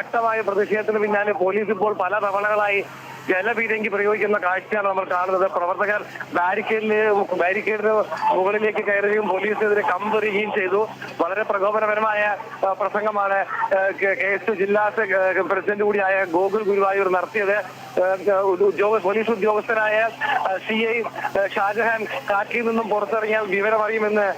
ശക്തമായ പ്രതിഷേധത്തിന് പിന്നാലെ പോലീസ് ഇപ്പോൾ പല തവണകളായി ജലപീരങ്കി പ്രയോഗിക്കുന്ന കാഴ്ചയാണ് നമ്മൾ കാണുന്നത്. പ്രവർത്തകർ ബാരിക്കേഡിൽ ബാരിക്കേഡിന് മുകളിലേക്ക് കയറുകയും പോലീസിനെതിരെ കമ്പെറിയുകയും ചെയ്തു. വളരെ പ്രകോപനപരമായ പ്രസംഗമാണ് കെ എസ് ജില്ലാ പ്രസിഡന്റ് കൂടിയായ ഗോകുൽ ഗുരുവായൂർ നടത്തിയത്. ഉദ്യോഗ പോലീസ് ഉദ്യോഗസ്ഥനായ സി ഐ ഷാജഹാൻ കാറ്റിൽ നിന്നും പുറത്തിറങ്ങിയാൽ വിവരമറിയുമെന്ന്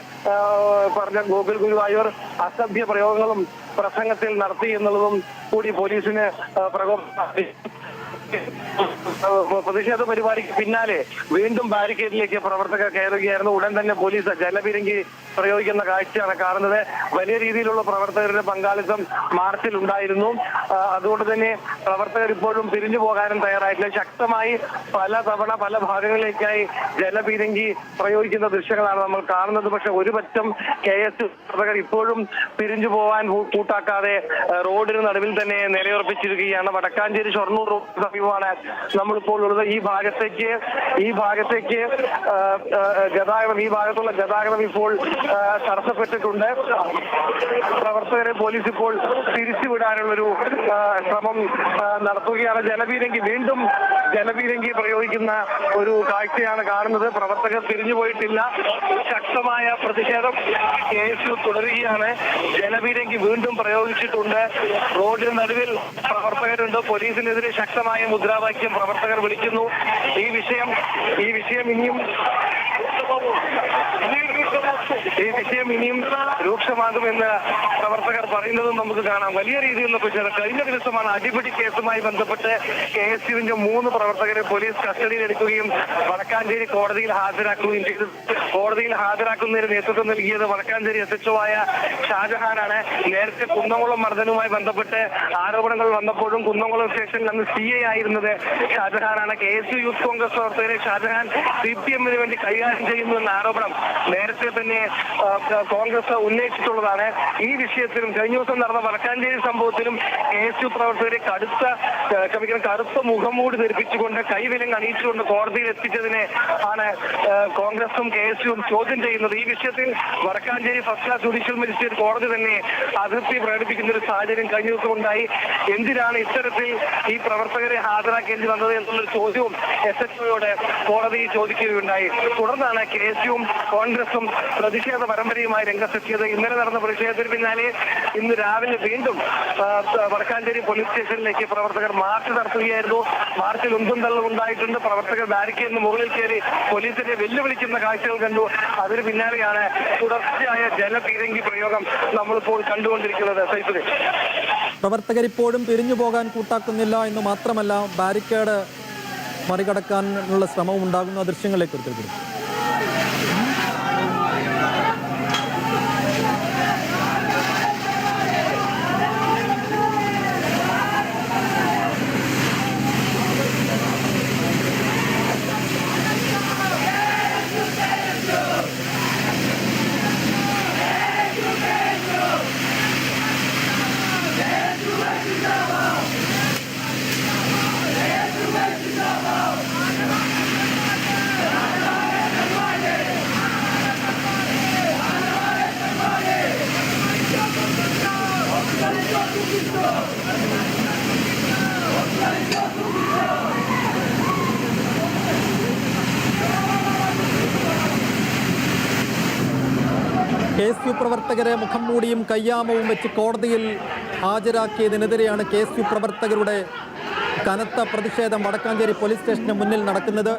പറഞ്ഞ ഗോകുൽ ഗുരുവായൂർ അസഭ്യ പ്രയോഗങ്ങളും പ്രസംഗത്തിൽ നടത്തി എന്നുള്ളതും കൂടി പോലീസിന് പ്രകോപനം പ്രതിഷേധ പരിപാടിക്ക് പിന്നാലെ വീണ്ടും ബാരിക്കേഡിലേക്ക് പ്രവർത്തകർ കയറുകയായിരുന്നു. ഉടൻ തന്നെ പോലീസ് ജലപീരങ്കി പ്രയോഗിക്കുന്ന കാഴ്ചയാണ് കാണുന്നത്. വലിയ രീതിയിലുള്ള പ്രവർത്തകരുടെ പങ്കാളിത്തം മാർച്ചിൽ ഉണ്ടായിരുന്നു. അതുകൊണ്ട് തന്നെ പ്രവർത്തകർ ഇപ്പോഴും പിരിഞ്ഞു പോകാനും തയ്യാറായിട്ടില്ല. ശക്തമായി പല തവണ പല ഭാഗങ്ങളിലേക്കായി ജലപീരങ്കി പ്രയോഗിക്കുന്ന ദൃശ്യങ്ങളാണ് നമ്മൾ കാണുന്നത്. പക്ഷെ ഒരു പറ്റം കെ എസ് പ്രവർത്തകർ ഇപ്പോഴും പിരിഞ്ഞു പോകാൻ കൂട്ടാക്കാതെ റോഡിന് നടുവിൽ തന്നെ നിലയുറപ്പിച്ചിരിക്കുകയാണ്. വടക്കാഞ്ചേരി ഷൊർണൂർ റോഡ് സമീപമാണ് നമ്മളിപ്പോൾ ഉള്ളത് ഈ ഭാഗത്തേക്ക് ഈ ഭാഗത്തേക്ക് ഗതാഗതം ഈ ഭാഗത്തുള്ള ഗതാഗതം ഇപ്പോൾ തടസ്സപ്പെട്ടിട്ടുണ്ട്. പ്രവർത്തകരെ പോലീസ് ഇപ്പോൾ തിരിച്ചുവിടാനുള്ളൊരു ശ്രമം നടത്തുകയാണ്. ജലപീരങ്കി വീണ്ടും ജലപീരങ്കി പ്രയോഗിക്കുന്ന ഒരു കാഴ്ചയാണ് കാണുന്നത്. പ്രവർത്തകർ തിരിഞ്ഞു പോയിട്ടില്ല. ശക്തമായ പ്രതിഷേധം കെ എസ് യു തുടരുകയാണ്. ജലപീരങ്കി വീണ്ടും പ്രയോഗിച്ചിട്ടുണ്ട്. റോഡിന് നടുവിൽ പ്രവർത്തകരുണ്ട്. പോലീസിനെതിരെ ശക്തമായ മുദ്രാവാക്യം പ്രവർത്തകർ വിളിക്കുന്നു. ഈ വിഷയം ഈ വിഷയം ഇനിയും ഈ വിഷയം ഇനിയും രൂക്ഷമാകുമെന്ന് പ്രവർത്തകർ പറയുന്നതും നമുക്ക് കാണാം. വലിയ രീതിയിലുള്ള പക്ഷേ കഴിഞ്ഞ ദിവസമാണ് അടിപിടി കേസുമായി ബന്ധപ്പെട്ട് കെ എസ് യുവിന്റെ മൂന്ന് പ്രവർത്തകരെ പോലീസ് കസ്റ്റഡിയിൽ എടുക്കുകയും വടക്കാഞ്ചേരി കോടതിയിൽ ഹാജരാക്കുകയും ചെയ്തു. കോടതിയിൽ ഹാജരാക്കുന്നതിന് നേതൃത്വം നൽകിയത് വടക്കാഞ്ചേരി എസ് എച്ച് ആയ ഷാജഹാനാണ്. നേരത്തെ കുന്നംകുളം മർദ്ദനവുമായി ബന്ധപ്പെട്ട് ആരോപണങ്ങൾ വന്നപ്പോഴും കുന്നംകുളം സ്റ്റേഷനിൽ അന്ന് സി ഐ ആയിരുന്നത് ഷാജഹാനാണ്. K S U youth Congress പ്രവർത്തകരെ ഷാജഹാൻ സി പി എമ്മിന് വേണ്ടി കൈകാര്യം ചെയ്യുന്നു. എന്ന ആരോപണം നേരത്തെ തന്നെ കോൺഗ്രസ് ഉന്നയിച്ചിട്ടുള്ളതാണ്. ഈ വിഷയത്തിലും കഴിഞ്ഞ ദിവസം നടന്ന വടക്കാഞ്ചേരി സംഭവത്തിലും കെ എസ് യു പ്രവർത്തകരെ കടുത്ത ക്ഷമിക്കണം കറുത്ത മുഖംമൂടി ധരിപ്പിച്ചുകൊണ്ട് കൈവിലം അണിയിച്ചുകൊണ്ട് കോടതിയിൽ എത്തിച്ചതിനെ ആണ് കോൺഗ്രസും കെ എസ് യുവും ചോദ്യം ചെയ്യുന്നത്. ഈ വിഷയത്തിൽ Vadakkanchery first class judicial magistrate കോടതി തന്നെ അതിർത്തി പ്രകടിപ്പിക്കുന്ന ഒരു സാഹചര്യം കഴിഞ്ഞ ദിവസം ഉണ്ടായി. എന്തിനാണ് ഇത്തരത്തിൽ ഈ പ്രവർത്തകരെ ഹാജരാക്കേണ്ടി വന്നത് എന്നുള്ളൊരു ചോദ്യവും എസ് എച്ച് ഒയോട് കോടതി ചോദിക്കുകയുണ്ടായി. തുടർന്നാണ് കെ എസ് യുവും കോൺഗ്രസും പ്രതിഷേധ പരമ്പരയുമായി രംഗത്തെത്തിയത് ഇന്നലെ നടന്ന പ്രതിഷേധത്തിന് പിന്നാലെ ഇന്ന് രാവിലെ വീണ്ടും വടക്കാഞ്ചേരി പോലീസ് സ്റ്റേഷനിലേക്ക് പ്രവർത്തകർ മാർച്ച് നടത്തുകയായിരുന്നു. മാർച്ചിൽ ഉന്തും തള്ളും ഉണ്ടായിട്ടുണ്ട്. പ്രവർത്തകർ ബാരിക്കേഡിന് മുകളിൽ കയറി പോലീസിനെ വെല്ലുവിളിക്കുന്ന കാഴ്ചകൾ കണ്ടു. അതിന് പിന്നാലെയാണ് തുടർച്ചയായ ജലപീരങ്കി പ്രയോഗം നമ്മളിപ്പോൾ കണ്ടുകൊണ്ടിരിക്കുന്നത്. പ്രവർത്തകർ ഇപ്പോഴും പിരിഞ്ഞു പോകാൻ കൂട്ടാക്കുന്നില്ല എന്ന് മാത്രമല്ല ബാരിക്കേഡ് മറികടക്കാനുള്ള ശ്രമവും ഉണ്ടാകുന്ന. ദൃശ്യങ്ങളിലേക്ക് കെ എസ് യു പ്രവർത്തകരെ മുഖം മൂടിയും കയ്യാമവും വെച്ച് കോടതിയിൽ ഹാജരാക്കിയതിനെതിരെയാണ് കെ എസ് യു പ്രവർത്തകരുടെ കനത്ത പ്രതിഷേധം വടക്കാഞ്ചേരി പോലീസ് സ്റ്റേഷന് മുന്നിൽ നടക്കുന്നത്.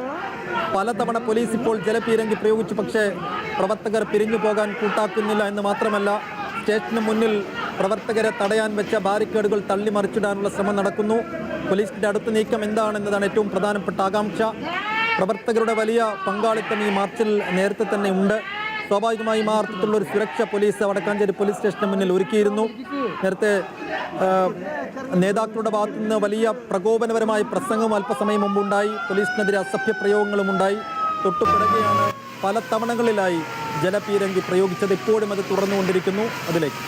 പലതവണ പോലീസ് ഇപ്പോൾ ജലപീരങ്കി പ്രയോഗിച്ചു. പക്ഷേ പ്രവർത്തകർ പിരിഞ്ഞു പോകാൻ കൂട്ടാക്കുന്നില്ല എന്ന് മാത്രമല്ല സ്റ്റേഷന് മുന്നിൽ പ്രവർത്തകരെ തടയാൻ വെച്ച ബാരിക്കേഡുകൾ തള്ളിമറിച്ചിടാനുള്ള ശ്രമം നടക്കുന്നു. പോലീസിന്റെ അടുത്ത നീക്കം എന്താണെന്നതാണ് ഏറ്റവും പ്രധാനപ്പെട്ട ആകാംക്ഷ. പ്രവർത്തകരുടെ വലിയ പങ്കാളിത്തം ഈ മാർച്ചിൽ നേരത്തെ തന്നെ ഉണ്ട്. സ്വാഭാവികമായും ആ അർത്ഥത്തിലുള്ള ഒരു സുരക്ഷ പോലീസ് വടക്കാഞ്ചേരി പോലീസ് സ്റ്റേഷന് മുന്നിൽ ഒരുക്കിയിരുന്നു. നേരത്തെ നേതാക്കളുടെ ഭാഗത്തു നിന്ന് വലിയ പ്രകോപനപരമായ പ്രസംഗവും അല്പസമയം മുമ്പുണ്ടായി. പോലീസിനെതിരെ അസഭ്യ പ്രയോഗങ്ങളും ഉണ്ടായി. തൊട്ടു പിറകെയാണ് പല തവണകളിലായി ജലപീരങ്കി പ്രയോഗിച്ചത്. ഇപ്പോഴും അത് തുടർന്നുകൊണ്ടിരിക്കുന്നു. അതിലേക്ക്.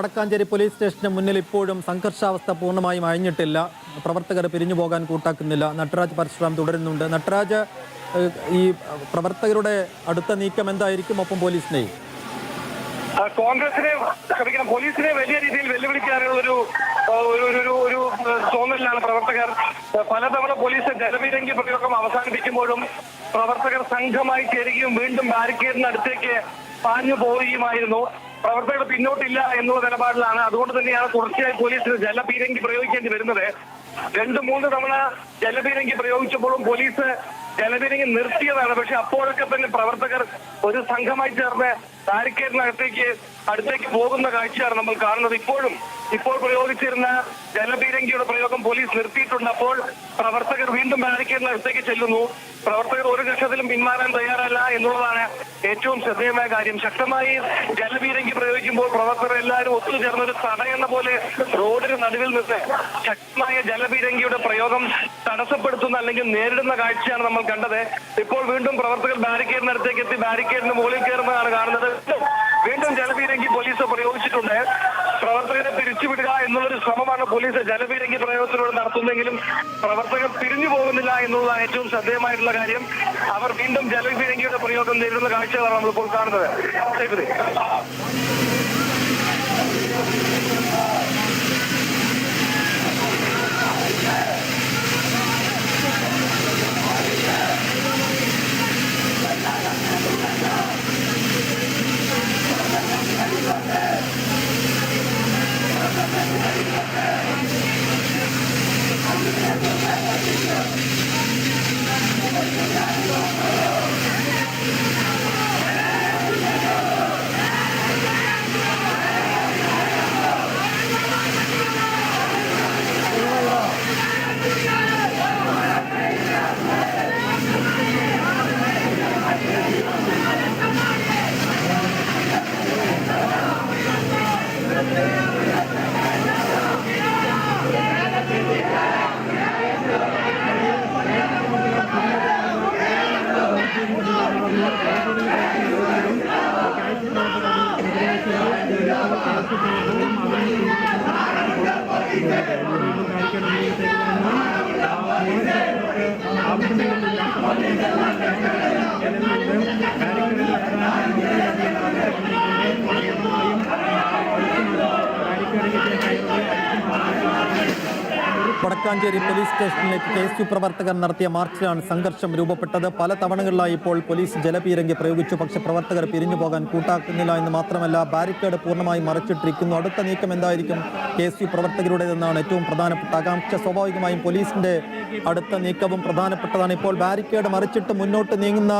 വടക്കാഞ്ചേരി പോലീസ് സ്റ്റേഷന് മുന്നിൽ ഇപ്പോഴും സംഘർഷാവസ്ഥ പൂർണമായും അഴിഞ്ഞിട്ടില്ല. പ്രവർത്തകർ പിരിഞ്ഞു പോകാൻ കൂട്ടാക്കുന്നില്ല. നട്ടരാജ് പരശുറാം തുടരുന്നുണ്ട്. നട്ടരാജ് ഈ പ്രവർത്തകരുടെ അടുത്ത നീക്കം എന്തായിരിക്കും? ഒപ്പം പോലീസിനെ കോൺഗ്രസിനെ ക്ഷമിക്കണം. പോലീസിനെ വലിയ രീതിയിൽ വെല്ലുവിളിക്കാനുള്ള ഒരു ഒരു- ഒരു ഒരു തോന്നലിലാണ് പ്രവർത്തകർ. പലതവണ പോലീസ് ജലവിരങ്കി പ്രയോഗം അവസാനിപ്പിക്കുമ്പോഴും പ്രവർത്തകർ സംഘമായി ചേരുകയും വീണ്ടും ബാരിക്കേഡിനടുത്തേക്ക് പാഞ്ഞു പോവുകയുമായിരുന്നു. പ്രവർത്തകർ പിന്നോട്ടില്ല എന്നുള്ള നിലപാടിലാണ്. അതുകൊണ്ട് തന്നെയാണ് തുടർച്ചയായി പോലീസിന് ജലപീരങ്കി പ്രയോഗിക്കേണ്ടി വരുന്നത്. രണ്ട് മൂന്ന് തവണ ജലപീരങ്കി പ്രയോഗിച്ചപ്പോഴും പോലീസ് ജലപീരങ്കി നിർത്തിയതാണ്. പക്ഷെ അപ്പോഴൊക്കെ തന്നെ പ്രവർത്തകർ ഒരു സംഘമായി ചേർന്ന് ബാരിക്കേഡിനകത്തേക്ക് അടുത്തേക്ക് പോകുന്ന കാഴ്ചയാണ് നമ്മൾ കാണുന്നത്. ഇപ്പോഴും ഇപ്പോൾ പ്രയോഗിച്ചിരുന്ന ജലപീരങ്കിയുടെ പ്രയോഗം പോലീസ് നിർത്തിയിട്ടുണ്ട്. അപ്പോൾ പ്രവർത്തകർ വീണ്ടും ബാരിക്കേഡിന് അടുത്തേക്ക് ചെല്ലുന്നു. പ്രവർത്തകർ ഒരു ഘട്ടത്തിലും പിന്മാറാൻ തയ്യാറല്ല എന്നുള്ളതാണ് ഏറ്റവും ശ്രദ്ധേയമായ കാര്യം. ശക്തമായി ജലപീരങ്കി പ്രയോഗിക്കുമ്പോൾ പ്രവർത്തകർ എല്ലാവരും ഒത്തുചേർന്ന് ഒരു തടയെന്ന പോലെ റോഡിന് നടുവിൽ നിന്ന് ശക്തമായ ജലപീരങ്കിയുടെ പ്രയോഗം തടസ്സപ്പെടുത്തുന്ന അല്ലെങ്കിൽ നേരിടുന്ന കാഴ്ചയാണ് നമ്മൾ കണ്ടത്. ഇപ്പോൾ വീണ്ടും പ്രവർത്തകർ ബാരിക്കേഡിനടുത്തേക്ക് എത്തി. ബാരിക്കേഡിന് മുകളിൽ കയറുന്നതാണ് കാണുന്നത്. വീണ്ടും ജലപീരങ്കി പോലീസ് പ്രയോഗിച്ചിട്ടുണ്ട്. പ്രവർത്തകരെ പിരിച്ചുവിടുക എന്നുള്ളൊരു ശ്രമമാണ് പോലീസ് ജലപീരങ്കി പ്രയോഗത്തിലൂടെ നടത്തുന്നതെങ്കിലും പ്രവർത്തകർ പിരിഞ്ഞു പോകുന്നില്ല എന്നുള്ളതാണ് ഏറ്റവും ശ്രദ്ധേയമായിട്ടുള്ള കാര്യം. അവർ വീണ്ടും ജലപീരങ്കിയുടെ പ്രയോഗം നേരിടുന്ന കാഴ്ചകളാണ് നമ്മളിപ്പോൾ കാണുന്നത്. করতে পারব బ్యారికేడ్ బ్యారికేడ్ വടക്കാഞ്ചേരി പോലീസ് സ്റ്റേഷനിലേക്ക് കെ എസ് യു പ്രവർത്തകർ നടത്തിയ മാർച്ചിലാണ് സംഘർഷം രൂപപ്പെട്ടത്. പല തവണകളിലായി ഇപ്പോൾ പോലീസ് ജലപീരങ്കി പ്രയോഗിച്ചു. പക്ഷേ പ്രവർത്തകർ പിരിഞ്ഞു പോകാൻ കൂട്ടാക്കുന്നില്ല എന്ന് മാത്രമല്ല ബാരിക്കേഡ് പൂർണമായി മറച്ചിട്ടിരിക്കുന്നു. അടുത്ത നീക്കം എന്തായിരിക്കും? കെ എസ് യു പ്രവർത്തകരുടേതെന്നാണ് ഏറ്റവും പ്രധാനപ്പെട്ട ആകാംക്ഷ. സ്വാഭാവികമായും പോലീസിന്റെ അടുത്ത നീക്കവും പ്രധാനപ്പെട്ടതാണ്. ഇപ്പോൾ ബാരിക്കേഡ് മറിച്ചിട്ട് മുന്നോട്ട് നീങ്ങുന്ന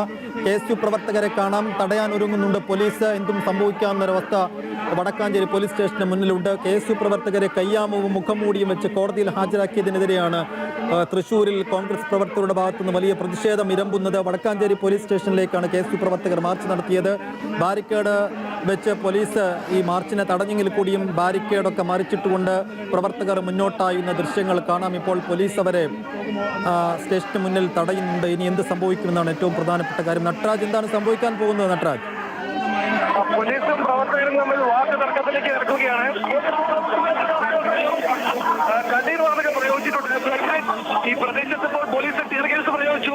കെ എസ് യു പ്രവർത്തകരെ കാണാം. തടയാൻ ഒരുങ്ങുന്നുണ്ട് പോലീസ്. എന്തും സംഭവിക്കാവുന്നൊരവസ്ഥ വടക്കാഞ്ചേരി പോലീസ് സ്റ്റേഷന് മുന്നിലുണ്ട്. കെ എസ് യു പ്രവർത്തകരെ കയ്യാമവും മുഖം മൂടിയും വെച്ച് കോടതിയിൽ ഹാജരാക്കിയതിനെതിരെയാണ് ആ, തൃശൂരിൽ കോൺഗ്രസ് പ്രവർത്തകരുടെ ഭാഗത്തുനിന്ന് വലിയ പ്രതിഷേധം ഇരമ്പുന്നത് വടക്കാഞ്ചേരി പോലീസ് സ്റ്റേഷനിലേക്കാണ് കെ എസ് പ്രവർത്തകർ മാർച്ച് നടത്തിയത്. ബാരിക്കേഡ് വെച്ച് പോലീസ് ഈ മാർച്ചിനെ തടഞ്ഞെങ്കിൽ കൂടിയും ബാരിക്കേഡൊക്കെ മറിച്ചിട്ടുകൊണ്ട് പ്രവർത്തകർ മുന്നോട്ടായുന്ന ദൃശ്യങ്ങൾ കാണാം. ഇപ്പോൾ പോലീസ് അവരെ സ്റ്റേഷന് മുന്നിൽ തടയുന്നുണ്ട്. ഇനി എന്ത് സംഭവിക്കുമെന്നാണ് ഏറ്റവും പ്രധാനപ്പെട്ട കാര്യം. നട്രാജ് എന്താണ് സംഭവിക്കാൻ പോകുന്നത് നട്രാജ്? പോലീസും പ്രവർത്തകരും തമ്മിൽ വാക്ക് തർക്കത്തിലേക്ക് ഇറക്കുകയാണ് കണ്ണീർ ഈ പ്രദേശത്ത് ഇപ്പോൾ പോലീസ് ടിയർ ഗ്യാസ് പ്രയോഗിച്ചു.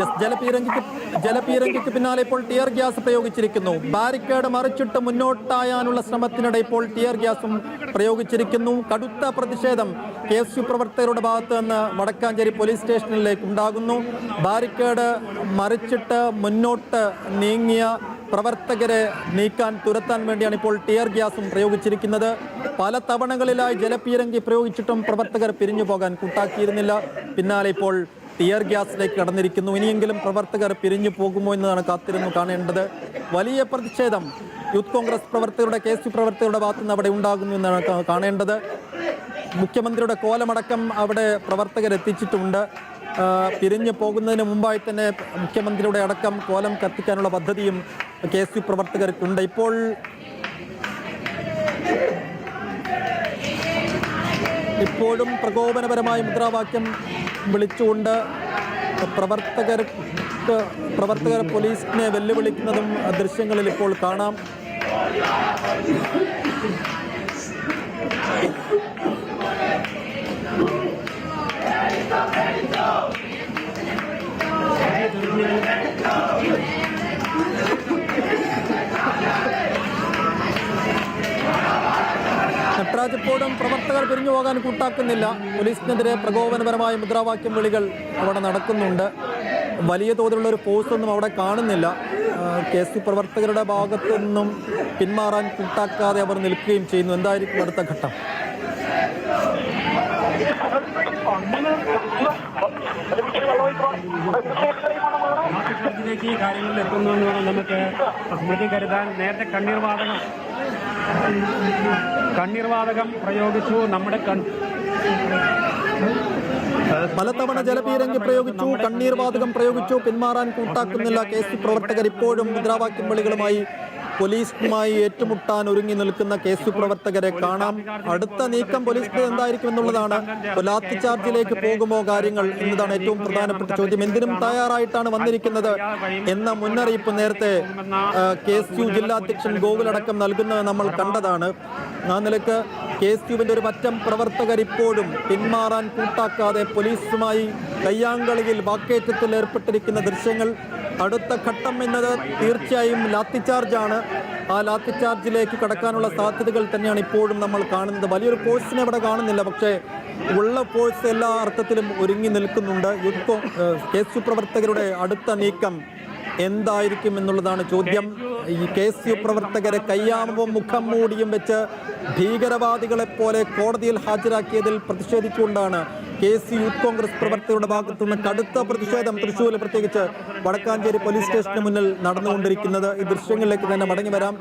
യെസ് ജലപീരങ്കിക്ക് ജലപീരങ്കിക്ക് പിന്നാലെ ഇപ്പോൾ ടിയർ ഗ്യാസ് പ്രയോഗിച്ചിരിക്കുന്നു. ബാരിക്കേഡ് മറിച്ചിട്ട് മുന്നോട്ടായാനുള്ള ശ്രമത്തിനിടെ ഇപ്പോൾ ടിയർ ഗ്യാസും പ്രയോഗിച്ചിരിക്കുന്നു. കടുത്ത പ്രതിഷേധം കെ എസ് യു പ്രവർത്തകരുടെ ഭാഗത്ത് നിന്ന് വടക്കാഞ്ചേരി പോലീസ് സ്റ്റേഷനിലേക്ക് ഉണ്ടാകുന്നു. ബാരിക്കേഡ് മറിച്ചിട്ട് മുന്നോട്ട് നീങ്ങിയ പ്രവർത്തകരെ നീക്കാൻ തുരത്താൻ വേണ്ടിയാണ് ഇപ്പോൾ ടിയർ ഗ്യാസും പ്രയോഗിച്ചിരിക്കുന്നത്. പല തവണകളിലായി ജലപീരങ്കി പ്രയോഗിച്ചിട്ടും പ്രവർത്തകർ പിരിഞ്ഞു പോകാൻ കൂട്ടാക്കിയിരുന്നില്ല. പിന്നാലെ ഇപ്പോൾ ടിയർ ഗ്യാസിലേക്ക് കടന്നിരിക്കുന്നു. ഇനിയെങ്കിലും പ്രവർത്തകർ പിരിഞ്ഞു പോകുമോ എന്നതാണ് കാത്തിരുന്നു കാണേണ്ടത്. വലിയ പ്രതിഷേധം യൂത്ത് കോൺഗ്രസ് പ്രവർത്തകരുടെ കെ എസ് യു പ്രവർത്തകരുടെ ഭാഗത്തു നിന്ന് അവിടെ ഉണ്ടാകുന്നു എന്നാണ് കാണേണ്ടത്. മുഖ്യമന്ത്രിയുടെ കോലമടക്കം അവിടെ പ്രവർത്തകർ എത്തിച്ചിട്ടുണ്ട് പിരിഞ്ഞു പോകുന്നതിന് മുമ്പായി തന്നെ മുഖ്യമന്ത്രിയുടെ അടക്കം കോലം കത്തിക്കാനുള്ള പദ്ധതിയും കെ എസ് യു പ്രവർത്തകർക്കുണ്ട്. ഇപ്പോൾ ഇപ്പോഴും പ്രകോപനപരമായ മുദ്രാവാക്യം വിളിച്ചുകൊണ്ട് പ്രവർത്തകർക്ക് പ്രവർത്തകർ പോലീസിനെ വെല്ലുവിളിക്കുന്നതും ദൃശ്യങ്ങളിൽ ഇപ്പോൾ കാണാം. നട്രാജ് ഇപ്പോഴും പ്രവർത്തകർ പിരിഞ്ഞു പോകാൻ കൂട്ടാക്കുന്നില്ല. പോലീസിനെതിരെ പ്രകോപനപരമായ മുദ്രാവാക്യം വിളികൾ അവിടെ നടക്കുന്നുണ്ട്. വലിയ തോതിലുള്ള ഒരു ഒന്നും അവിടെ കാണുന്നില്ല. കെ എസ് പ്രവർത്തകരുടെ ഭാഗത്തു നിന്നും പിന്മാറാൻ കൂട്ടാക്കാതെ അവർ നിൽക്കുകയും ചെയ്യുന്നു. എന്തായിരിക്കും അടുത്ത ഘട്ടം? ഇതിലേക്ക് ഈ കാര്യങ്ങളിൽ എത്തുന്നു എന്ന് വേണം നമുക്ക് സ്മൃതി കരുതാൻ. നേരത്തെ കണ്ണീർ വാതകം കണ്ണീർ വാതകം പ്രയോഗിച്ചു നമ്മുടെ കൺ പലതവണ ജലപീരങ്കി പ്രയോഗിച്ചു കണ്ണീർ വാതകം പ്രയോഗിച്ചു പിന്മാറാൻ കൂട്ടാക്കുന്നില്ല. കെ സി പ്രവർത്തകർ ഇപ്പോഴും മുദ്രാവാക്യം വിളികളുമായി പോലീസുമായി ഏറ്റുമുട്ടാൻ ഒരുങ്ങി നിൽക്കുന്ന കേസ് പ്രവർത്തകരെ കാണാം. അടുത്ത നീക്കം പോലീസ് എന്തായിരിക്കും എന്നുള്ളതാണ്. ലാത്തി ചാർജിലേക്ക് പോകുമോ കാര്യങ്ങൾ എന്നതാണ് ഏറ്റവും പ്രധാനപ്പെട്ട ചോദ്യം. എന്തിനും തയ്യാറായിട്ടാണ് വന്നിരിക്കുന്നത് എന്ന മുന്നറിയിപ്പ് നേരത്തെ കെ എസ് യു ജില്ലാ അധ്യക്ഷൻ ഗോകുലടക്കം നൽകുന്നത് നമ്മൾ കണ്ടതാണ്. ആ നിലയ്ക്ക് കെ എസ് യുവിന്റെ ഒരു പറ്റം പ്രവർത്തകർ ഇപ്പോഴും പിന്മാറാൻ കൂട്ടാക്കാതെ പോലീസുമായി കയ്യാങ്കളിയിൽ വാക്കേറ്റത്തിൽ ഏർപ്പെട്ടിരിക്കുന്ന ദൃശ്യങ്ങൾ അടുത്ത ഘട്ടം എന്നത് തീർച്ചയായും ലാത്തിചാർജാണ് ആ ലാത്തിചാർജിലേക്ക് കടക്കാനുള്ള സാധ്യതകൾ തന്നെയാണ് ഇപ്പോഴും നമ്മൾ കാണുന്നത്. വലിയൊരു ഫോഴ്സിനെ ഇവിടെ കാണുന്നില്ല. പക്ഷേ ഉള്ള ഫോഴ്സ് എല്ലാ അർത്ഥത്തിലും ഒരുങ്ങി നിൽക്കുന്നുണ്ട്. ഇപ്പോൾ കേസ് പ്രവർത്തകരുടെ അടുത്ത നീക്കം എന്തായിരിക്കും എന്നുള്ളതാണ് ചോദ്യം. ഈ കെ എസ് യു പ്രവർത്തകരെ കയ്യാമവും മുഖം മൂടിയും വെച്ച് ഭീകരവാദികളെ പോലെ കോടതിയിൽ ഹാജരാക്കിയതിൽ പ്രതിഷേധിച്ചുകൊണ്ടാണ് കെ എസ് യൂത്ത് കോൺഗ്രസ് പ്രവർത്തകരുടെ ഭാഗത്തുനിന്ന് കടുത്ത പ്രതിഷേധം തൃശ്ശൂരിൽ പ്രത്യേകിച്ച് വടക്കാഞ്ചേരി പോലീസ് സ്റ്റേഷന് മുന്നിൽ നടന്നുകൊണ്ടിരിക്കുന്നത്. ഈ ദൃശ്യങ്ങളിലേക്ക് തന്നെ മടങ്ങി വരാം.